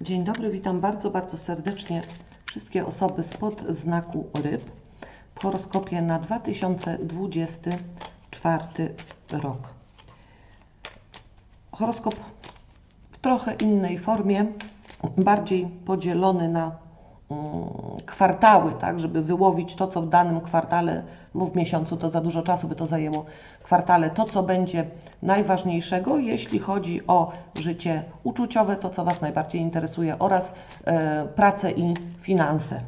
Dzień dobry, witam bardzo, bardzo serdecznie wszystkie osoby spod znaku ryb w horoskopie na 2024 rok. Horoskop w trochę innej formie, bardziej podzielony na kwartały, tak, żeby wyłowić to, co w danym kwartale, bo w miesiącu to za dużo czasu by to zajęło, kwartale, to, co będzie najważniejszego, jeśli chodzi o życie uczuciowe, to, co Was najbardziej interesuje, oraz e, pracę i finanse.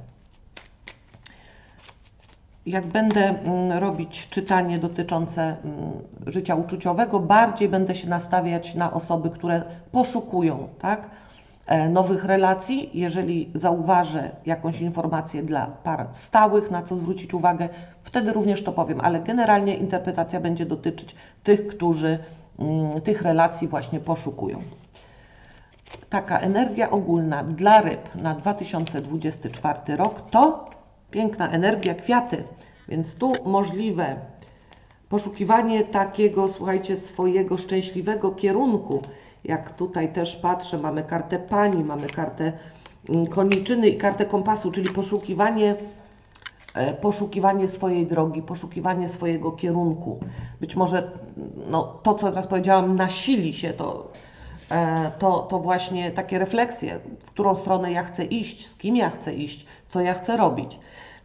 Jak będę mm, robić czytanie dotyczące mm, życia uczuciowego, bardziej będę się nastawiać na osoby, które poszukują, tak? E, nowych relacji. Jeżeli zauważę jakąś informację dla par stałych, na co zwrócić uwagę, wtedy również to powiem, ale generalnie interpretacja będzie dotyczyć tych, którzy mm, tych relacji właśnie poszukują. Taka energia ogólna dla ryb na 2024 rok to piękna energia kwiaty, więc tu możliwe poszukiwanie takiego, słuchajcie, swojego szczęśliwego kierunku. Jak tutaj też patrzę, mamy kartę pani, mamy kartę mm, koniczyny i kartę kompasu, czyli poszukiwanie, e, poszukiwanie swojej drogi, poszukiwanie swojego kierunku. Być może no, to, co teraz powiedziałam, nasili się to, e, to, to właśnie takie refleksje, w którą stronę ja chcę iść, z kim ja chcę iść, co ja chcę robić.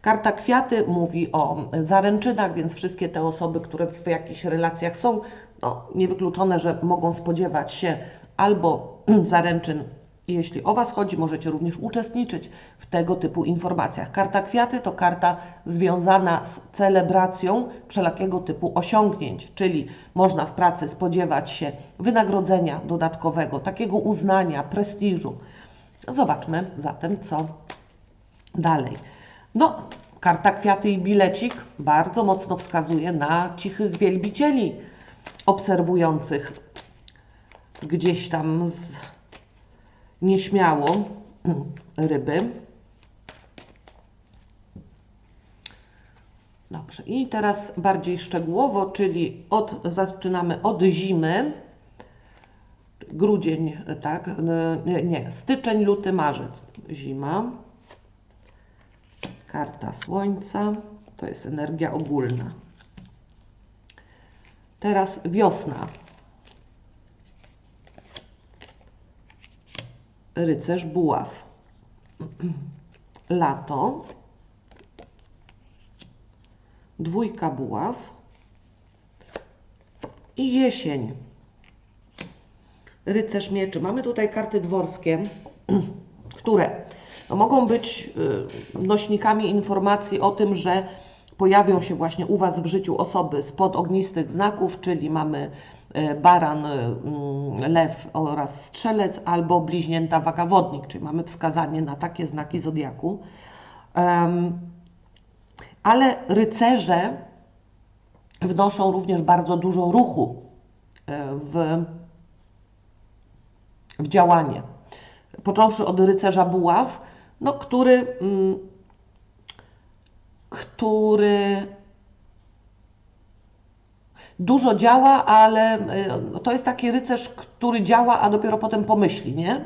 Karta kwiaty mówi o zaręczynach, więc wszystkie te osoby, które w jakichś relacjach są, no, niewykluczone, że mogą spodziewać się albo zaręczyn. Jeśli o Was chodzi, możecie również uczestniczyć w tego typu informacjach. Karta kwiaty to karta związana z celebracją wszelakiego typu osiągnięć, czyli można w pracy spodziewać się wynagrodzenia dodatkowego, takiego uznania, prestiżu. Zobaczmy zatem, co dalej. No, karta kwiaty i bilecik bardzo mocno wskazuje na cichych wielbicieli obserwujących gdzieś tam z nieśmiało ryby. Dobrze, i teraz bardziej szczegółowo, czyli od, zaczynamy od zimy. Grudzień, tak, nie, nie, styczeń, luty, marzec, zima. Karta Słońca, to jest energia ogólna. Teraz wiosna. Rycerz buław. Lato. Dwójka buław. I jesień. Rycerz mieczy. Mamy tutaj karty dworskie, które mogą być y, nośnikami informacji o tym, że pojawią się właśnie u Was w życiu osoby spod ognistych znaków, czyli mamy y, baran, y, mm, lew oraz strzelec, albo bliźnięta waga wodnik, czyli mamy wskazanie na takie znaki zodiaku. Ale rycerze wnoszą również bardzo dużo ruchu w, w działanie. Począwszy od rycerza buław, no, który, mm, który dużo działa, ale y, to jest taki rycerz, który działa, a dopiero potem pomyśli, nie?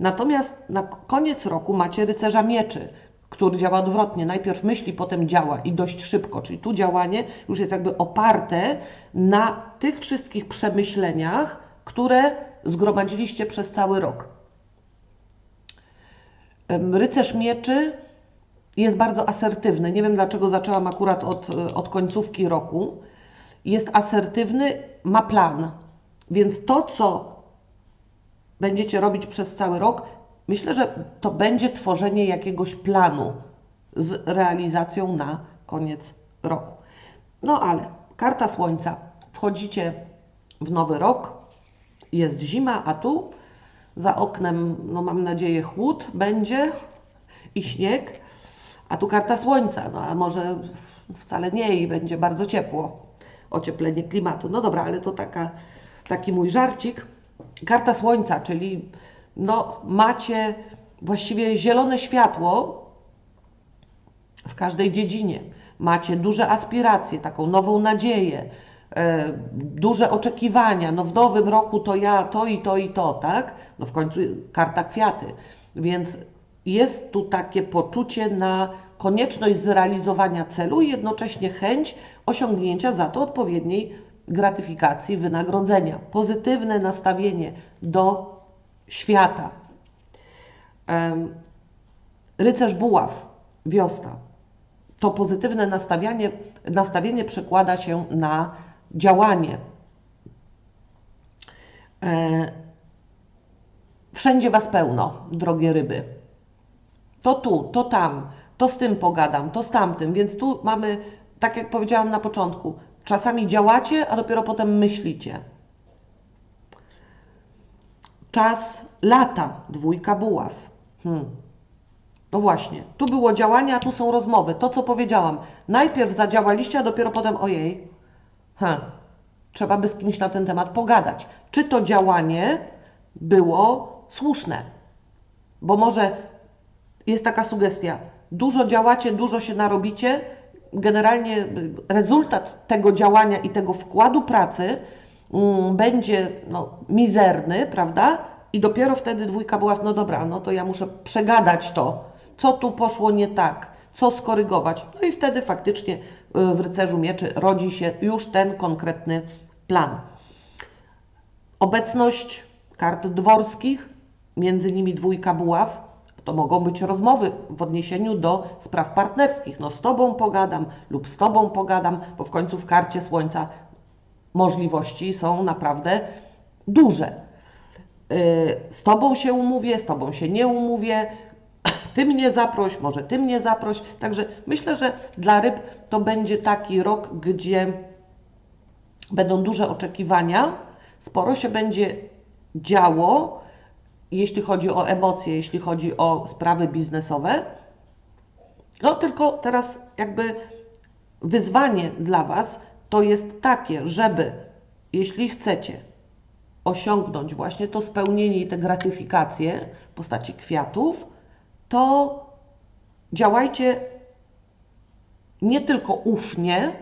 Natomiast na koniec roku macie rycerza mieczy, który działa odwrotnie. Najpierw myśli, potem działa i dość szybko. Czyli tu działanie już jest jakby oparte na tych wszystkich przemyśleniach, które zgromadziliście przez cały rok. Rycerz mieczy jest bardzo asertywny. Nie wiem dlaczego zaczęłam akurat od, od końcówki roku. Jest asertywny, ma plan. Więc to, co będziecie robić przez cały rok, myślę, że to będzie tworzenie jakiegoś planu z realizacją na koniec roku. No ale karta słońca. Wchodzicie w nowy rok, jest zima, a tu za oknem, no mam nadzieję, chłód będzie i śnieg, a tu karta słońca, no a może wcale nie i będzie bardzo ciepło, ocieplenie klimatu. No dobra, ale to taka, taki mój żarcik. Karta słońca, czyli no macie właściwie zielone światło w każdej dziedzinie. Macie duże aspiracje, taką nową nadzieję, e, duże oczekiwania, no w nowym roku to ja to i to i to, tak? No w końcu karta kwiaty. Więc jest tu takie poczucie na konieczność zrealizowania celu i jednocześnie chęć osiągnięcia za to odpowiedniej gratyfikacji, wynagrodzenia. Pozytywne nastawienie do świata. Rycerz buław, wiosna. To pozytywne nastawienie, nastawienie przekłada się na działanie. E, Wszędzie Was pełno, drogie ryby. To tu, to tam, to z tym pogadam, to z tamtym. Więc tu mamy, tak jak powiedziałam na początku, czasami działacie, a dopiero potem myślicie. Czas lata, dwójka buław. Hmm. No właśnie, tu było działanie, a tu są rozmowy. To, co powiedziałam. Najpierw zadziałaliście, a dopiero potem ojej. Ha, trzeba by z kimś na ten temat pogadać. Czy to działanie było słuszne? Bo może jest taka sugestia, dużo działacie, dużo się narobicie, generalnie rezultat tego działania i tego wkładu pracy mm, będzie no, mizerny, prawda? I dopiero wtedy dwójka była, no dobra, no to ja muszę przegadać to, co tu poszło nie tak, co skorygować. No i wtedy faktycznie y, w rycerzu mieczy rodzi się już ten konkretny plan. Obecność kart dworskich, między nimi dwójka buław, to mogą być rozmowy w odniesieniu do spraw partnerskich. No z Tobą pogadam lub z Tobą pogadam, bo w końcu w karcie Słońca możliwości są naprawdę duże. Yy, Z Tobą się umówię, z Tobą się nie umówię, Ty mnie zaproś, może Ty mnie zaproś. Także myślę, że dla ryb to będzie taki rok, gdzie będą duże oczekiwania, sporo się będzie działo, jeśli chodzi o emocje, jeśli chodzi o sprawy biznesowe. No tylko teraz jakby wyzwanie dla Was to jest takie, żeby jeśli chcecie osiągnąć właśnie to spełnienie i tę gratyfikację w postaci kwiatów, to działajcie nie tylko ufnie,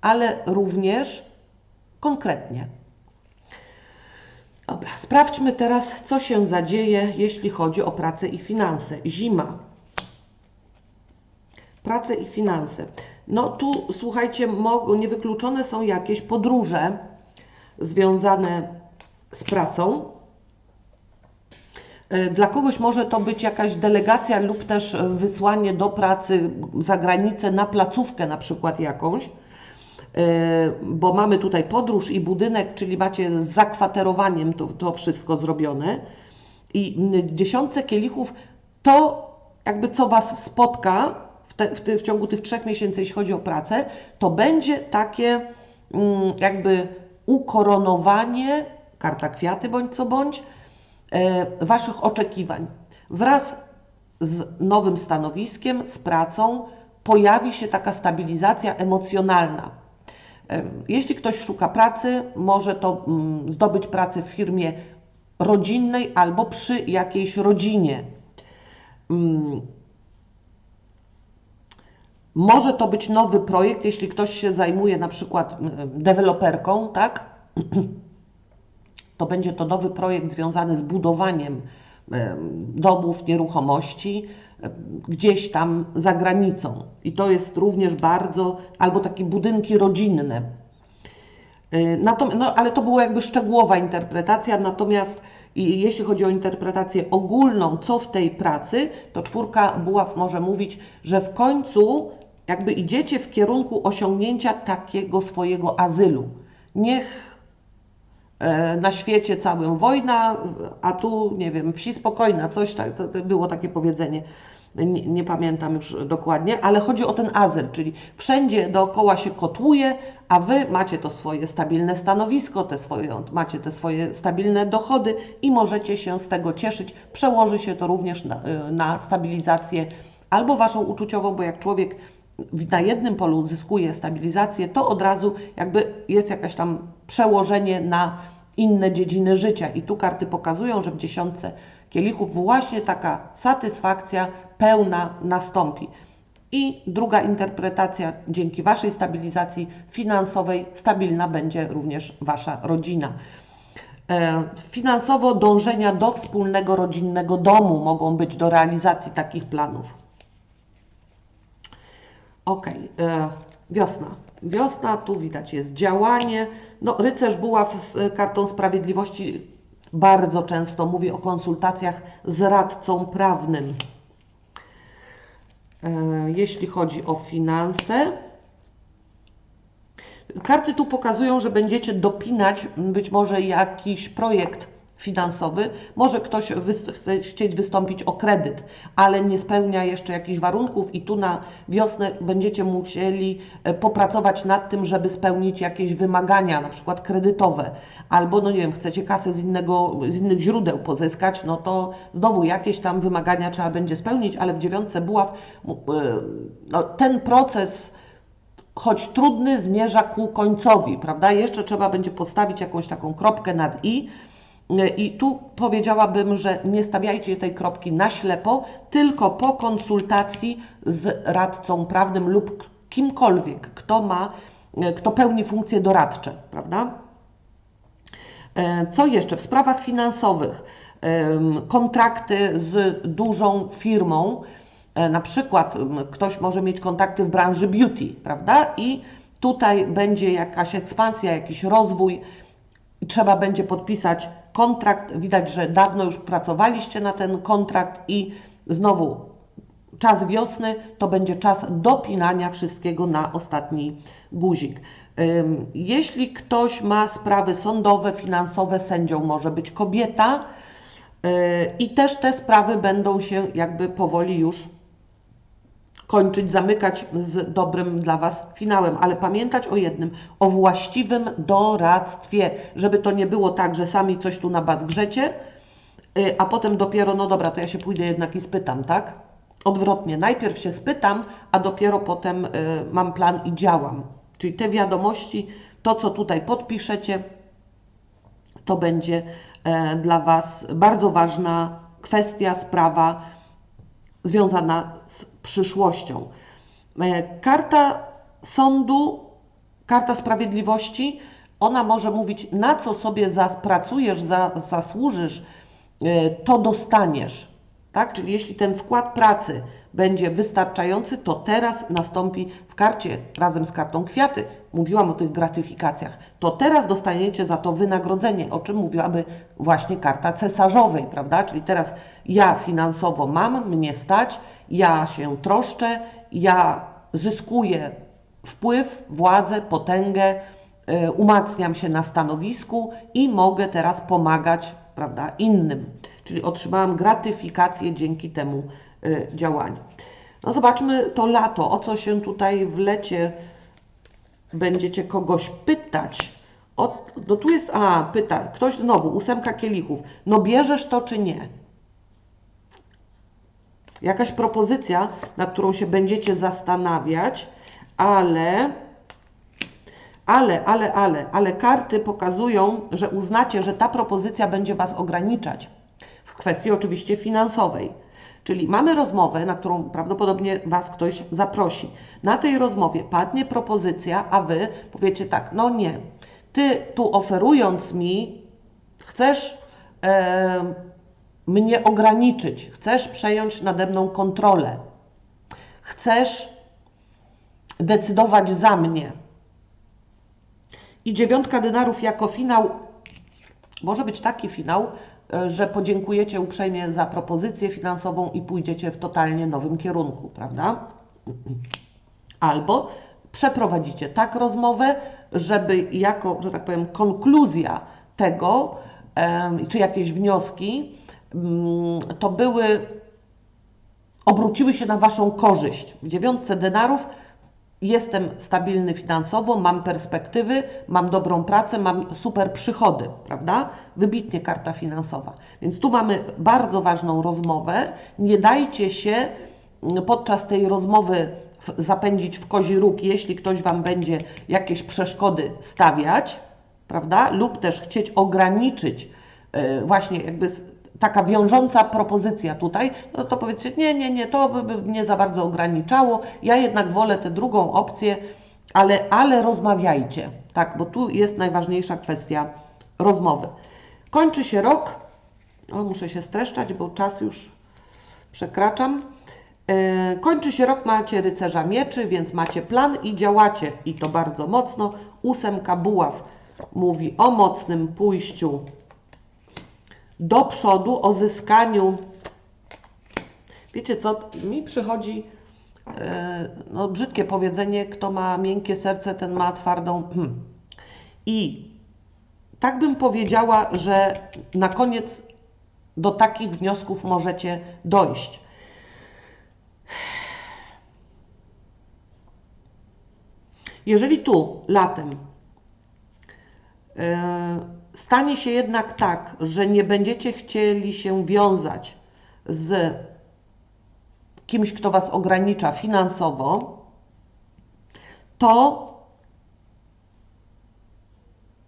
ale również konkretnie. Dobra, sprawdźmy teraz, co się zadzieje, jeśli chodzi o pracę i finanse. Zima. Pracę i finanse. No tu, słuchajcie, niewykluczone są jakieś podróże związane z pracą. Y, Dla kogoś może to być jakaś delegacja lub też wysłanie do pracy za granicę na placówkę na przykład jakąś, bo mamy tutaj podróż i budynek, czyli macie z zakwaterowaniem to, to wszystko zrobione. I dziesiątce kielichów to jakby co Was spotka w, te, w, ty, w ciągu tych trzech miesięcy, jeśli chodzi o pracę, to będzie takie mm, jakby ukoronowanie, karta kwiaty bądź co bądź, e, Waszych oczekiwań. Wraz z nowym stanowiskiem, z pracą, pojawi się taka stabilizacja emocjonalna. Jeśli ktoś szuka pracy, może to mm, zdobyć pracę w firmie rodzinnej albo przy jakiejś rodzinie. Mm, Może to być nowy projekt, jeśli ktoś się zajmuje na przykład mm, deweloperką, tak? To będzie to nowy projekt związany z budowaniem em, domów, nieruchomości gdzieś tam za granicą. I to jest również bardzo, albo takie budynki rodzinne. Y, Natom- no, ale to była jakby szczegółowa interpretacja, natomiast i jeśli chodzi o interpretację ogólną, co w tej pracy, to czwórka buław może mówić, że w końcu jakby idziecie w kierunku osiągnięcia takiego swojego azylu. Niech na świecie całym wojna, a tu, nie wiem, wsi spokojna, coś tak, to, to było takie powiedzenie. Nie, nie pamiętam już dokładnie, ale chodzi o ten azyl, czyli wszędzie dookoła się kotłuje, a wy macie to swoje stabilne stanowisko, te swoje, macie te swoje stabilne dochody i możecie się z tego cieszyć. Przełoży się to również na, y, na stabilizację albo waszą uczuciową, bo jak człowiek na jednym polu zyskuje stabilizację, to od razu jakby jest jakaś tam przełożenie na inne dziedziny życia. I tu karty pokazują, że w dziesiątce kielichów właśnie taka satysfakcja pełna nastąpi. I druga interpretacja, dzięki Waszej stabilizacji finansowej, stabilna będzie również Wasza rodzina. E, Finansowo dążenia do wspólnego rodzinnego domu mogą być do realizacji takich planów. Ok, e, wiosna. Wiosna, tu widać jest działanie. No, rycerz buław z kartą sprawiedliwości bardzo często mówi o konsultacjach z radcą prawnym. E, jeśli chodzi o finanse, karty tu pokazują, że będziecie dopinać być może jakiś projekt finansowy. Może ktoś chce chcieć wystąpić o kredyt, ale nie spełnia jeszcze jakichś warunków i tu na wiosnę będziecie musieli e, popracować nad tym, żeby spełnić jakieś wymagania, na przykład kredytowe, albo no nie wiem, chcecie kasę z, innego, z innych źródeł pozyskać, no to znowu jakieś tam wymagania trzeba będzie spełnić, ale w dziewiątce buław e, no, ten proces choć trudny, zmierza ku końcowi, prawda? Jeszcze trzeba będzie postawić jakąś taką kropkę nad i. I tu powiedziałabym, że nie stawiajcie tej kropki na ślepo, tylko po konsultacji z radcą prawnym lub kimkolwiek, kto ma, kto pełni funkcje doradcze, prawda? E, Co jeszcze? W sprawach finansowych kontrakty z dużą firmą, e, na przykład ktoś może mieć kontakty w branży beauty, prawda? I tutaj będzie jakaś ekspansja, jakiś rozwój trzeba będzie podpisać kontrakt. Widać, że dawno już pracowaliście na ten kontrakt i znowu czas wiosny to będzie czas dopinania wszystkiego na ostatni guzik. Jeśli ktoś ma sprawy sądowe, finansowe, sędzią może być kobieta yy, i też te sprawy będą się jakby powoli już kończyć, zamykać z dobrym dla Was finałem, ale pamiętać o jednym, o właściwym doradztwie, żeby to nie było tak, że sami coś tu na bas grzecie, y, a potem dopiero, no dobra, to ja się pójdę jednak i spytam, tak? Odwrotnie, najpierw się spytam, a dopiero potem y, mam plan i działam. Czyli te wiadomości, to co tutaj podpiszecie, to będzie e, dla Was bardzo ważna kwestia, sprawa związana z przyszłością. E, Karta sądu, karta sprawiedliwości, ona może mówić, na co sobie zapracujesz, za, zasłużysz, e, to dostaniesz. Tak? Czyli jeśli ten wkład pracy będzie wystarczający, to teraz nastąpi w karcie razem z kartą kwiaty. Mówiłam o tych gratyfikacjach. To teraz dostaniecie za to wynagrodzenie, o czym mówiłaby właśnie karta cesarzowej, prawda? Czyli teraz ja finansowo mam, mnie stać, ja się troszczę, ja zyskuję wpływ, władzę, potęgę, y, umacniam się na stanowisku i mogę teraz pomagać prawda, innym. Czyli otrzymałam gratyfikację dzięki temu działaniu. No zobaczmy to lato, o co się tutaj w lecie będziecie kogoś pytać. O, no tu jest, a pyta, ktoś znowu, ósemka kielichów. No bierzesz to czy nie? Jakaś propozycja, nad którą się będziecie zastanawiać, ale ale, ale, ale, ale karty pokazują, że uznacie, że ta propozycja będzie Was ograniczać w kwestii oczywiście finansowej. Czyli mamy rozmowę, na którą prawdopodobnie Was ktoś zaprosi. Na tej rozmowie padnie propozycja, a Wy powiecie tak, no nie, Ty tu oferując mi, chcesz e, mnie ograniczyć, chcesz przejąć nade mną kontrolę, chcesz decydować za mnie. I dziewiątka denarów jako finał może być taki finał, że podziękujecie uprzejmie za propozycję finansową i pójdziecie w totalnie nowym kierunku, prawda? Albo przeprowadzicie tak rozmowę, żeby jako, że tak powiem, konkluzja tego, czy jakieś wnioski, mm, to były, obróciły się na Waszą korzyść. W dziewiątce denarów jestem stabilny finansowo, mam perspektywy, mam dobrą pracę, mam super przychody, prawda? Wybitnie karta finansowa. Więc tu mamy bardzo ważną rozmowę. Nie dajcie się mm, podczas tej rozmowy zapędzić w kozi róg, jeśli ktoś Wam będzie jakieś przeszkody stawiać, prawda? Lub też chcieć ograniczyć e, właśnie jakby taka wiążąca propozycja tutaj, no to powiedzcie, nie, nie, nie, to by, mnie za bardzo ograniczało, ja jednak wolę tę drugą opcję, ale, ale rozmawiajcie, tak, bo tu jest najważniejsza kwestia rozmowy. Kończy się rok, o, muszę się streszczać, bo czas już przekraczam. E, kończy się rok, macie rycerza mieczy, więc macie plan i działacie i to bardzo mocno. Ósemka buław mówi o mocnym pójściu do przodu, o zyskaniu. Wiecie co, mi przychodzi e, no, brzydkie powiedzenie, kto ma miękkie serce, ten ma twardą. Hmm. I tak bym powiedziała, że na koniec do takich wniosków możecie dojść. Jeżeli tu latem e, stanie się jednak tak, że nie będziecie chcieli się wiązać z kimś, kto Was ogranicza finansowo, to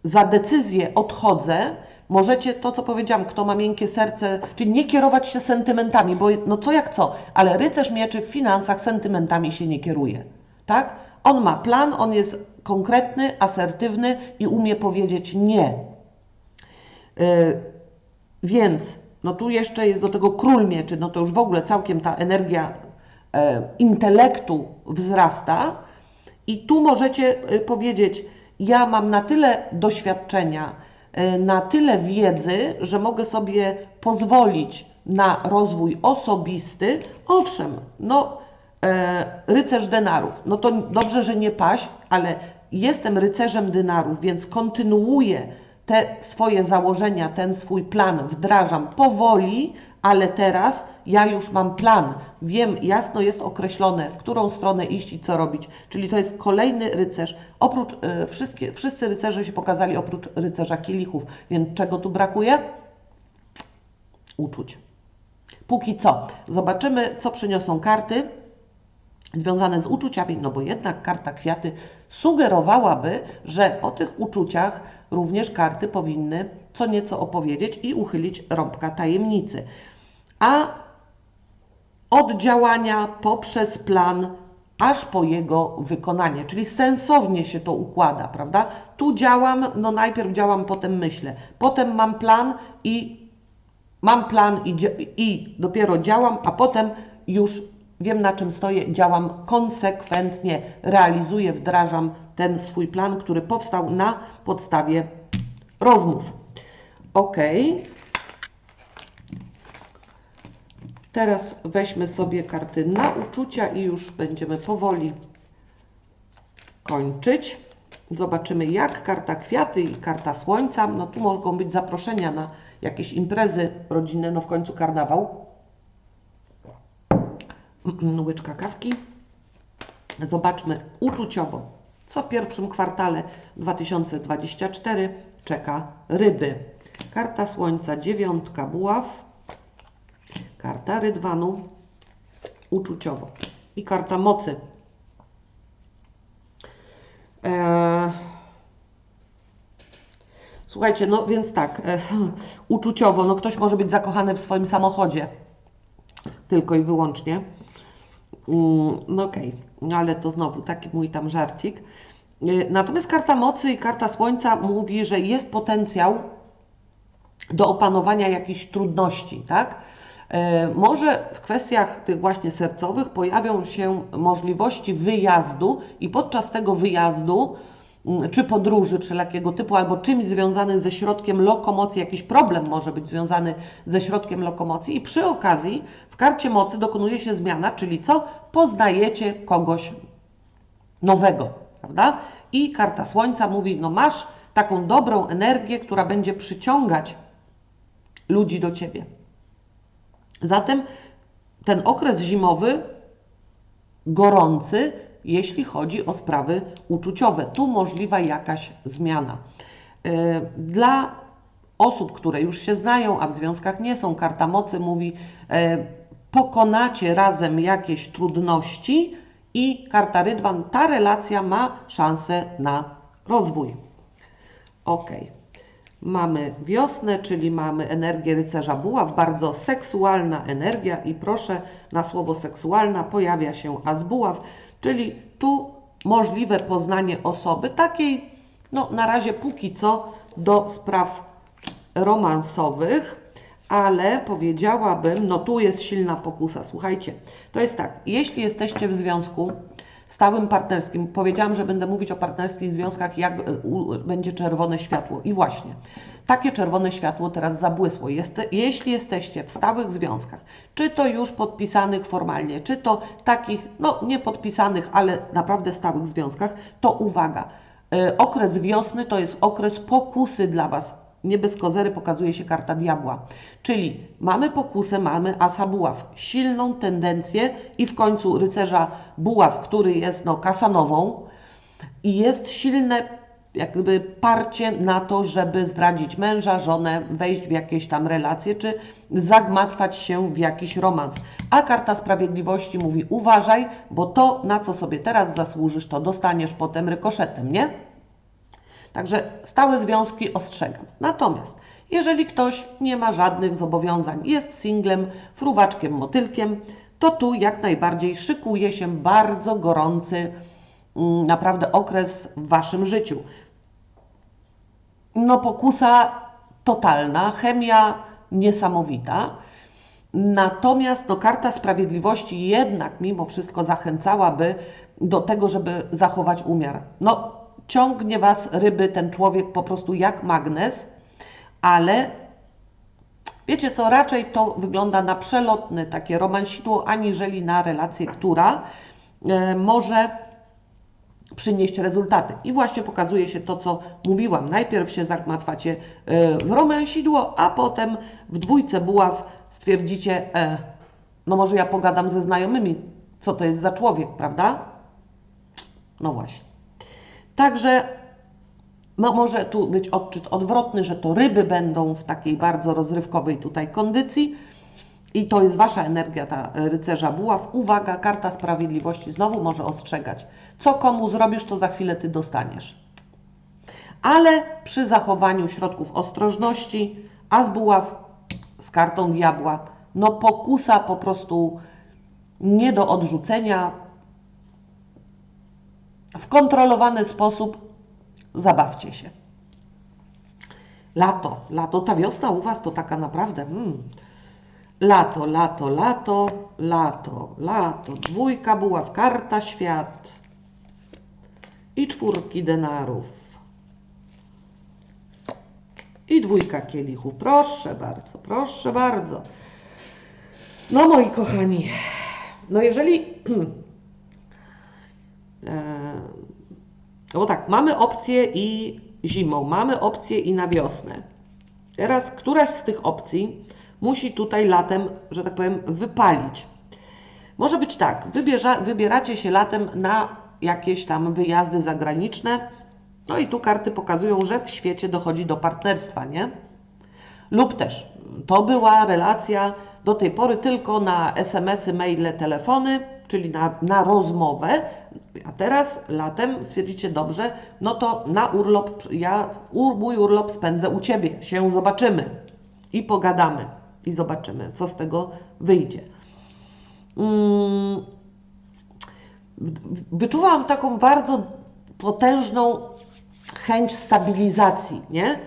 za decyzję odchodzę, możecie to, co powiedziałam, kto ma miękkie serce, czyli nie kierować się sentymentami, bo no co jak co, ale rycerz mieczy w finansach sentymentami się nie kieruje, tak? On ma plan, on jest konkretny, asertywny i umie powiedzieć nie. Yy, więc, no tu jeszcze jest do tego król mieczy, no to już w ogóle całkiem ta energia yy, intelektu wzrasta i tu możecie yy, powiedzieć, ja mam na tyle doświadczenia, e, na tyle wiedzy, że mogę sobie pozwolić na rozwój osobisty. Owszem, no e, rycerz denarów, no to dobrze, że nie paść, ale jestem rycerzem denarów, więc kontynuuję te swoje założenia, ten swój plan wdrażam powoli, ale teraz ja już mam plan. Wiem, jasno jest określone, w którą stronę iść i co robić. Czyli to jest kolejny rycerz. Oprócz, y, wszystkie, wszyscy rycerze się pokazali oprócz rycerza kielichów. Więc czego tu brakuje? Uczuć. Póki co. Zobaczymy, co przyniosą karty związane z uczuciami, no bo jednak karta kwiaty sugerowałaby, że o tych uczuciach również karty powinny co nieco opowiedzieć i uchylić rąbka tajemnicy. A od działania poprzez plan aż po jego wykonanie, czyli sensownie się to układa, prawda? Tu działam, no najpierw działam, potem myślę, potem mam plan i mam plan i, i dopiero działam, a potem już wiem na czym stoję, działam konsekwentnie, realizuję, wdrażam ten swój plan, który powstał na podstawie rozmów. OK. Teraz weźmy sobie karty na uczucia i już będziemy powoli kończyć. Zobaczymy jak karta kwiaty i karta słońca. No tu mogą być zaproszenia na jakieś imprezy rodzinne, no w końcu karnawał. Łyczka kawki. Zobaczmy uczuciowo, co w pierwszym kwartale 2024 czeka ryby. Karta Słońca, dziewiątka buław, karta rydwanu, uczuciowo i karta mocy. Eee... Słuchajcie, no więc tak, e, uczuciowo, no ktoś może być zakochany w swoim samochodzie, tylko i wyłącznie. Mm, no okej, okay. ale to znowu taki mój tam żarcik. E, natomiast karta mocy i karta słońca mówi, że jest potencjał do opanowania jakichś trudności, tak? E, może w kwestiach tych właśnie sercowych pojawią się możliwości wyjazdu i podczas tego wyjazdu czy podróży wszelakiego typu, albo czymś związanym ze środkiem lokomocji, jakiś problem może być związany ze środkiem lokomocji i przy okazji w karcie mocy dokonuje się zmiana, czyli co? Poznajecie kogoś nowego, prawda? I karta Słońca mówi, no masz taką dobrą energię, która będzie przyciągać ludzi do ciebie. Zatem ten okres zimowy gorący, jeśli chodzi o sprawy uczuciowe. Tu możliwa jakaś zmiana. E, dla osób, które już się znają, a w związkach nie są, karta mocy mówi, e, pokonacie razem jakieś trudności i karta rydwan, ta relacja ma szansę na rozwój. Ok. Mamy wiosnę, czyli mamy energię rycerza buław, bardzo seksualna energia i proszę, na słowo seksualna pojawia się as buław, czyli tu możliwe poznanie osoby takiej, no na razie póki co do spraw romansowych, ale powiedziałabym, no tu jest silna pokusa. Słuchajcie, to jest tak, jeśli jesteście w związku stałym partnerskim, powiedziałam, że będę mówić o partnerskich związkach, jak e, będzie czerwone światło. I właśnie, takie czerwone światło teraz zabłysło. Jest, jeśli jesteście w stałych związkach, czy to już podpisanych formalnie, czy to takich, no nie podpisanych, ale naprawdę stałych związkach, to uwaga, e, okres wiosny to jest okres pokusy dla Was nie bez kozery pokazuje się karta diabła. Czyli mamy pokusę, mamy asa buław, silną tendencję i w końcu rycerza buław, który jest no, kasanową i jest silne jakby parcie na to, żeby zdradzić męża, żonę, wejść w jakieś tam relacje, czy zagmatwać się w jakiś romans. A karta sprawiedliwości mówi uważaj, bo to, na co sobie teraz zasłużysz, to dostaniesz potem rykoszetem, nie? Także stałe związki ostrzegam. Natomiast jeżeli ktoś nie ma żadnych zobowiązań, jest singlem, fruwaczkiem, motylkiem, to tu jak najbardziej szykuje się bardzo gorący, mm, naprawdę okres w Waszym życiu. No pokusa totalna, chemia niesamowita. Natomiast no, karta sprawiedliwości jednak mimo wszystko zachęcałaby do tego, żeby zachować umiar. No, ciągnie Was ryby ten człowiek po prostu jak magnes, ale wiecie co, raczej to wygląda na przelotne takie romansidło, aniżeli na relację, która e, może przynieść rezultaty. I właśnie pokazuje się to, co mówiłam. Najpierw się zagmatwacie e, w romansidło, a potem w dwójce buław stwierdzicie, e, no może ja pogadam ze znajomymi, co to jest za człowiek, prawda? No właśnie. Także no, może tu być odczyt odwrotny, że to ryby będą w takiej bardzo rozrywkowej tutaj kondycji. I to jest Wasza energia, ta rycerza buław. Uwaga, karta sprawiedliwości znowu może ostrzegać. Co komu zrobisz, to za chwilę Ty dostaniesz. Ale przy zachowaniu środków ostrożności, a z buław z kartą diabła, no pokusa po prostu nie do odrzucenia, w kontrolowany sposób zabawcie się. Lato, lato, ta wiosna u Was to taka naprawdę. Mm. Lato, lato, lato, lato, lato. Dwójka buław, karta świat i czwórki denarów. I dwójka kielichów. Proszę bardzo, proszę bardzo. No moi kochani, no jeżeli bo tak, mamy opcję i zimą, mamy opcję i na wiosnę. Teraz któraś z tych opcji musi tutaj latem, że tak powiem, wypalić. Może być tak, wybierza, wybieracie się latem na jakieś tam wyjazdy zagraniczne, no i tu karty pokazują, że w świecie dochodzi do partnerstwa, nie? Lub też to była relacja do tej pory tylko na SMS-y, maile, telefony, czyli na, na rozmowę, a teraz latem stwierdzicie dobrze, no to na urlop, ja ur, mój urlop spędzę u Ciebie, się zobaczymy i pogadamy i zobaczymy, co z tego wyjdzie. Hmm. Wyczuwam taką bardzo potężną chęć stabilizacji, nie?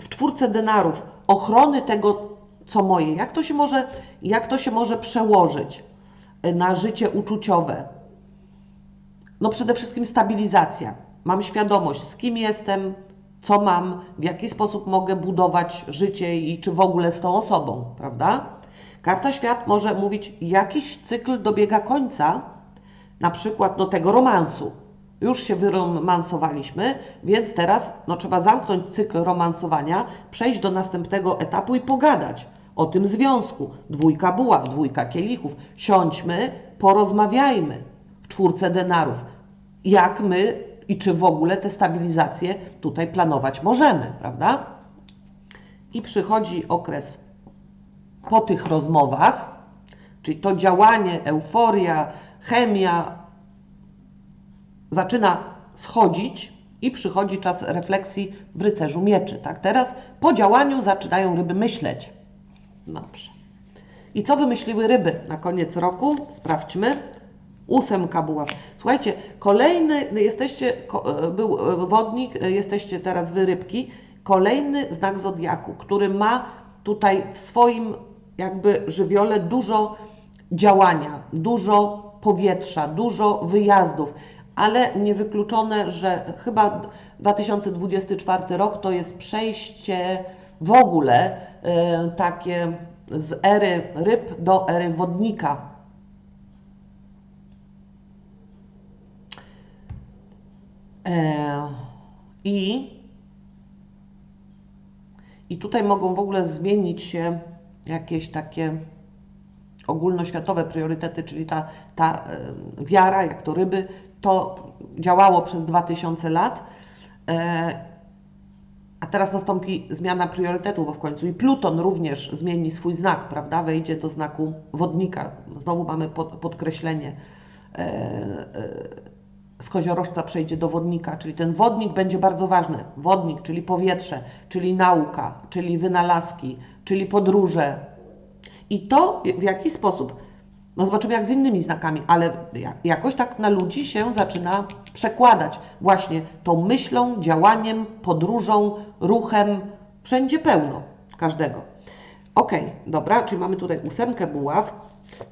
W czwórce denarów, ochrony tego, co moje. Jak to się może, jak to się może przełożyć? Na życie uczuciowe? No przede wszystkim stabilizacja. Mam świadomość, z kim jestem, co mam, w jaki sposób mogę budować życie i czy w ogóle z tą osobą, prawda? Karta świat może mówić, jakiś cykl dobiega końca, na przykład no, tego romansu. Już się wyromansowaliśmy, więc teraz no, trzeba zamknąć cykl romansowania, przejść do następnego etapu i pogadać o tym związku. Dwójka buław, dwójka kielichów. Siądźmy, porozmawiajmy w czwórce denarów. Jak my i czy w ogóle te stabilizacje tutaj planować możemy, prawda? I przychodzi okres po tych rozmowach, czyli to działanie, euforia, chemia zaczyna schodzić, I przychodzi czas refleksji w rycerzu mieczy. Tak? Teraz po działaniu zaczynają ryby myśleć. Dobrze. I co wymyśliły ryby na koniec roku? Sprawdźmy. Ósemka buław. Słuchajcie, kolejny, jesteście, ko- był e, wodnik, e, jesteście teraz wy rybki. Kolejny znak zodiaku, który ma tutaj w swoim jakby żywiole dużo działania, dużo powietrza, dużo wyjazdów, ale niewykluczone, że chyba 2024 rok to jest przejście w ogóle e, takie z ery ryb do ery wodnika. E, I, I tutaj mogą w ogóle zmienić się jakieś takie ogólnoświatowe priorytety, czyli ta, ta e, wiara, jak to ryby, to działało przez 2000 lat. A teraz nastąpi zmiana priorytetu, bo w końcu i Pluton również zmieni swój znak, prawda? Wejdzie do znaku wodnika. Znowu mamy pod, podkreślenie. E, e, z koziorożca przejdzie do wodnika, czyli ten wodnik będzie bardzo ważny. Wodnik, czyli powietrze, czyli nauka, czyli wynalazki, czyli podróże. I to w jaki sposób? No zobaczymy jak z innymi znakami, ale jakoś tak na ludzi się zaczyna przekładać właśnie tą myślą, działaniem, podróżą, ruchem. Wszędzie pełno każdego. Ok, dobra, czyli mamy tutaj ósemkę buław.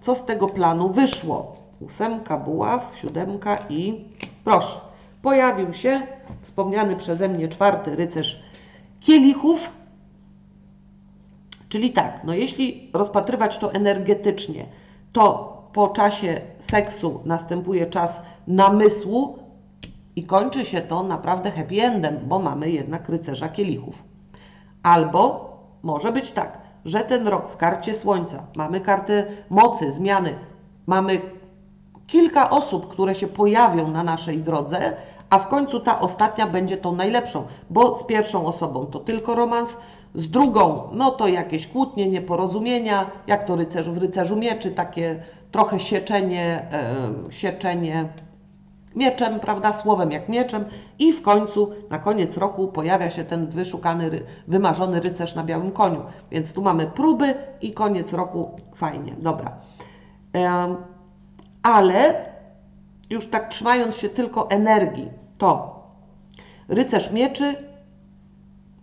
Co z tego planu wyszło? Ósemka buław, siódemka i proszę, pojawił się wspomniany przeze mnie czwarty rycerz kielichów, czyli tak, no jeśli rozpatrywać to energetycznie, to po czasie seksu następuje czas namysłu i kończy się to naprawdę happy endem, bo mamy jednak rycerza kielichów. Albo może być tak, że ten rok w karcie słońca mamy kartę mocy, zmiany, mamy kilka osób, które się pojawią na naszej drodze, a w końcu ta ostatnia będzie tą najlepszą, bo z pierwszą osobą to tylko romans, z drugą no to jakieś kłótnie, nieporozumienia, jak to rycerz w rycerzu mieczy, takie trochę sieczenie, e, sieczenie mieczem, prawda, słowem jak mieczem i w końcu na koniec roku pojawia się ten wyszukany, wymarzony rycerz na białym koniu. Więc tu mamy próby i koniec roku fajnie, dobra. E, ale już tak trzymając się tylko energii, to rycerz mieczy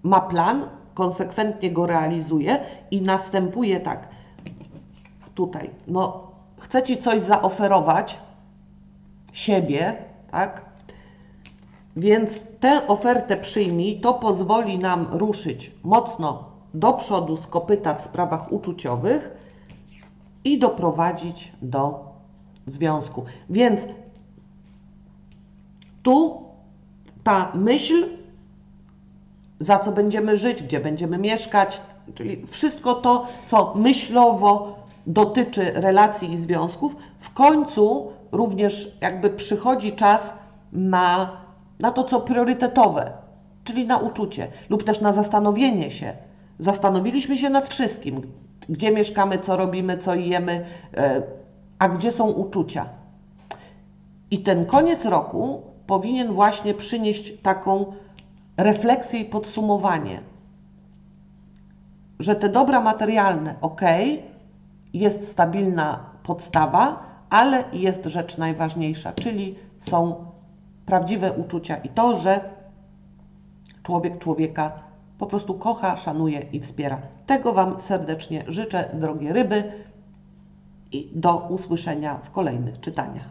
ma plan, konsekwentnie go realizuje i następuje tak, tutaj, no chcę Ci coś zaoferować, siebie, tak? Więc tę ofertę przyjmij, to pozwoli nam ruszyć mocno do przodu z kopyta w sprawach uczuciowych i doprowadzić do związku. Więc tu ta myśl, za co będziemy żyć, gdzie będziemy mieszkać, czyli wszystko to, co myślowo dotyczy relacji i związków, w końcu również jakby przychodzi czas na, na to, co priorytetowe, czyli na uczucie lub też na zastanowienie się. Zastanowiliśmy się nad wszystkim, gdzie mieszkamy, co robimy, co jemy, e, a gdzie są uczucia. I ten koniec roku powinien właśnie przynieść taką refleksję i podsumowanie, że te dobra materialne, ok, jest stabilna podstawa, ale jest rzecz najważniejsza, czyli są prawdziwe uczucia i to, że człowiek człowieka po prostu kocha, szanuje i wspiera. Tego Wam serdecznie życzę, drogie ryby, i do usłyszenia w kolejnych czytaniach.